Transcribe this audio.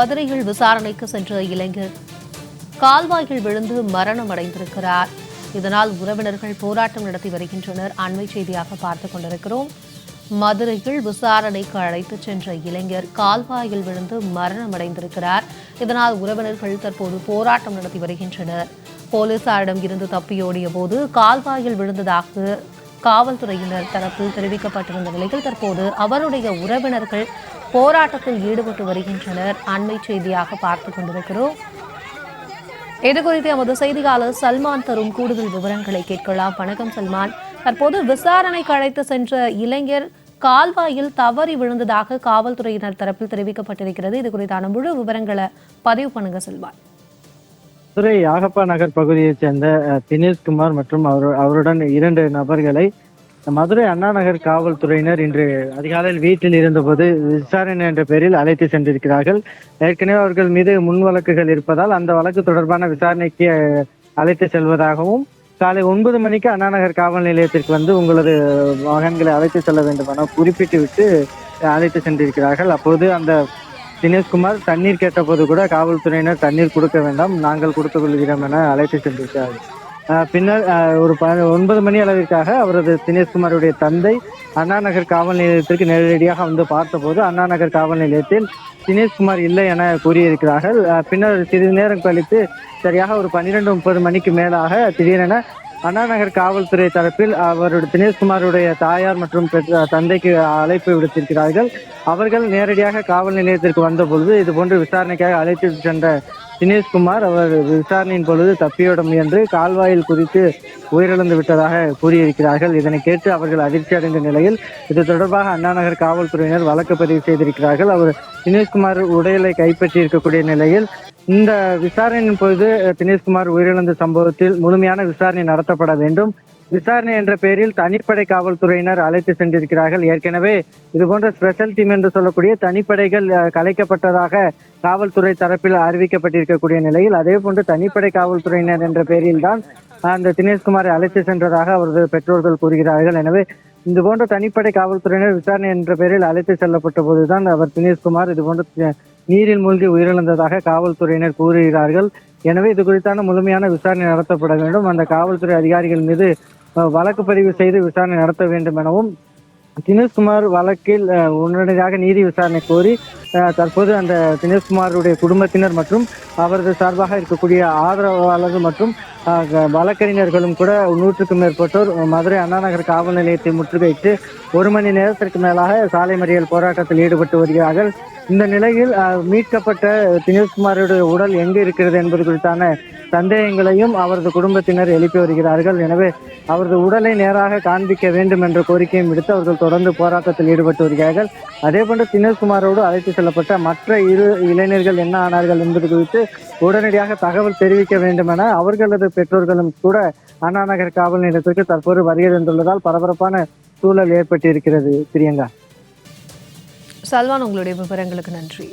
மதுரையில் விசாரணைக்கு சென்ற இளைஞர். கால்வாயில் விழுந்து மரணம் அடைந்திருக்கிறார். இதனால் உறவினர்கள் போராட்டம் நடத்தி வருகின்றனர். அண்மை செய்தியாக பார்த்துக் கொண்டிருக்கிறோம். மதுரையில் விசாரணைக்கு அழைத்துச் சென்ற இளைஞர் கால்வாயில் விழுந்து மரணம் அடைந்திருக்கிறார். இதனால் உறவினர்கள் தற்போது போராட்டம் நடத்தி வருகின்றனர். போலீசாரிடம் இருந்து தப்பியோடிய போது கால்வாயில் விழுந்ததாக காவல்துறையினர் தரப்பில் தெரிவிக்கப்பட்டிருந்த நிலையில் தற்போது அவருடைய உறவினர்கள் போராட்டத்தில் ஈடுபட்டு வருகின்றனர். அண்மை செய்தியாக பார்த்துக் கொண்டிருக்கிறோம். இது குறித்து எமது செய்தியாளர் சல்மான் தரும் கூடுதல் விவரங்களை கேட்கலாம். வணக்கம் சல்மான். தற்போது விசாரணைக்கு அழைத்து சென்ற இளைஞர் கால்வாயில் தவறி விழுந்ததாக காவல்துறையினர் தரப்பில் தெரிவிக்கப்பட்டிருக்கிறது. இது குறித்தான முழு விவரங்களை பதிவு பண்ணுங்க செல்வான் மதுரை யாகப்பா நகர் பகுதியைச் சேர்ந்த தினேஷ்குமார் மற்றும் அவர் அவருடன் இரண்டு நபர்களை மதுரை அண்ணா நகர் காவல்துறையினர் இன்று அதிகாலையில் வீட்டில் இருந்தபோது விசாரணை என்ற பெயரில் அழைத்து சென்றிருக்கிறார்கள். ஏற்கனவே அவர்கள் மீது முன் வழக்குகள் இருப்பதால் அந்த வழக்கு தொடர்பான விசாரணைக்கு அழைத்து செல்வதாகவும் காலை ஒன்பது மணிக்கு அண்ணா நகர் காவல் நிலையத்திற்கு வந்து உங்களது மகன்களை அழைத்து செல்ல வேண்டும் என குறிப்பிட்டு விட்டு அழைத்து சென்றிருக்கிறார்கள். அப்போது அந்த தினேஷ்குமார் தண்ணீர் கேட்டபோது கூட காவல்துறையினர் தண்ணீர் கொடுக்க வேண்டாம் நாங்கள் கொடுத்துக் கொள்கிறோம் என அழைத்து சென்றிருக்கிறார்கள். பின்னர் ஒரு ப ஒன்பது மணி அளவிற்காக அவரது தினேஷ்குமாருடைய தந்தை அண்ணா நகர் காவல் நிலையத்திற்கு நேரடியாக வந்து பார்த்தபோது அண்ணா நகர் காவல் நிலையத்தில் தினேஷ்குமார் இல்லை என கூறியிருக்கிறார்கள். பின்னர் சிறிது நேரம் கழித்து சரியாக ஒரு பன்னிரெண்டு முப்பது மணிக்கு மேலாக திடீரென அண்ணா நகர் காவல்துறை தரப்பில் அவருடைய தினேஷ்குமாருடைய தாயார் மற்றும் பெற்ற தந்தைக்கு அழைப்பு விடுத்திருக்கிறார்கள். அவர்கள் நேரடியாக காவல் நிலையத்திற்கு வந்தபொழுது இது போன்று விசாரணைக்காக அழைத்து சென்ற தினேஷ்குமார் அவர் விசாரணையின் பொழுது தப்பியோட முயன்று கால்வாயில் குறித்து உயிரிழந்து விட்டதாக கூறியிருக்கிறார்கள். இதனை கேட்டு அவர்கள் அதிர்ச்சி அடைந்த நிலையில் இது தொடர்பாக அண்ணாநகர் காவல்துறையினர் வழக்கு பதிவு செய்திருக்கிறார்கள். அவர் தினேஷ்குமார் உடலை கைப்பற்றி இருக்கக்கூடிய நிலையில் இந்த விசாரணையின் பொழுது தினேஷ்குமார் உயிரிழந்த சம்பவத்தில் முழுமையான விசாரணை நடத்தப்பட வேண்டும். விசாரணை என்ற பெயரில் தனிப்படை காவல்துறையினர் அழைத்து சென்றிருக்கிறார்கள். ஏற்கனவே இது போன்ற ஸ்பெஷல் டீம் என்று சொல்லக்கூடிய தனிப்படைகள் அஹ், கலைக்கப்பட்டதாக காவல்துறை தரப்பில் அறிவிக்கப்பட்டிருக்கக்கூடிய நிலையில் அதே போன்று தனிப்படை காவல்துறையினர் என்ற பெயரில் தான் அந்த தினேஷ்குமாரை அழைத்து சென்றதாக அவரது பெற்றோர்கள் கூறுகிறார்கள். எனவே இது போன்ற தனிப்படை காவல்துறையினர் விசாரணை என்ற பெயரில் அழைத்து செல்லப்பட்ட போதுதான் அவர் தினேஷ்குமார் இது போன்ற நீரில் மூழ்கி உயிரிழந்ததாக காவல்துறையினர் கூறுகிறார்கள். எனவே இது குறித்தான முழுமையான விசாரணை நடத்தப்பட வேண்டும். அந்த காவல்துறை அதிகாரிகள் மீது வழக்கு பதிவு செய்து விசாரணை நடத்த வேண்டும் எனவும் தினேஷ்குமார் வழக்கில் உடனடியாக நீதி விசாரணை கோரி தற்போது அந்த தினேஷ்குமாருடைய குடும்பத்தினர் மற்றும் அவரது சார்பாக இருக்கக்கூடிய ஆதரவாளர்கள் மற்றும் வழக்கறிஞர்களும் கூட நூற்றுக்கும் மேற்பட்டோர் மதுரை அண்ணாநகர் காவல் நிலையத்தை முற்றுகையிட்டு ஒரு மணி நேரத்திற்கு மேலாக சாலை மறியல் போராட்டத்தில் ஈடுபட்டு வருகிறார்கள். இந்த நிலையில் மீட்கப்பட்ட தினேஷ்குமாருடைய உடல் எங்கு இருக்கிறது என்பது குறித்தான சந்தேகங்களையும் அவரது குடும்பத்தினர் எழுப்பி வருகிறார்கள். எனவே அவரது உடலை நேராக காண்பிக்க வேண்டும் என்ற கோரிக்கையும் விடுத்து அவர்கள் தொடர்ந்து போராட்டத்தில் ஈடுபட்டு வருகிறார்கள். அதேபோன்று தினேஷ்குமாரோடு அழைத்து செல்லப்பட்ட மற்ற இரு இளைஞர்கள் என்ன ஆனார்கள் என்பது குறித்து உடனடியாக தகவல் தெரிவிக்க வேண்டும் என அவர்களது பெற்றோர்களும் கூட அண்ணா நகர் காவல் நிலையத்திற்கு தற்போது வருகை தந்துள்ளதால் பரபரப்பான சூழல் ஏற்பட்டிருக்கிறது. பிரியங்கா. சல்மான் உங்களுடைய விவரங்களுக்கு நன்றி.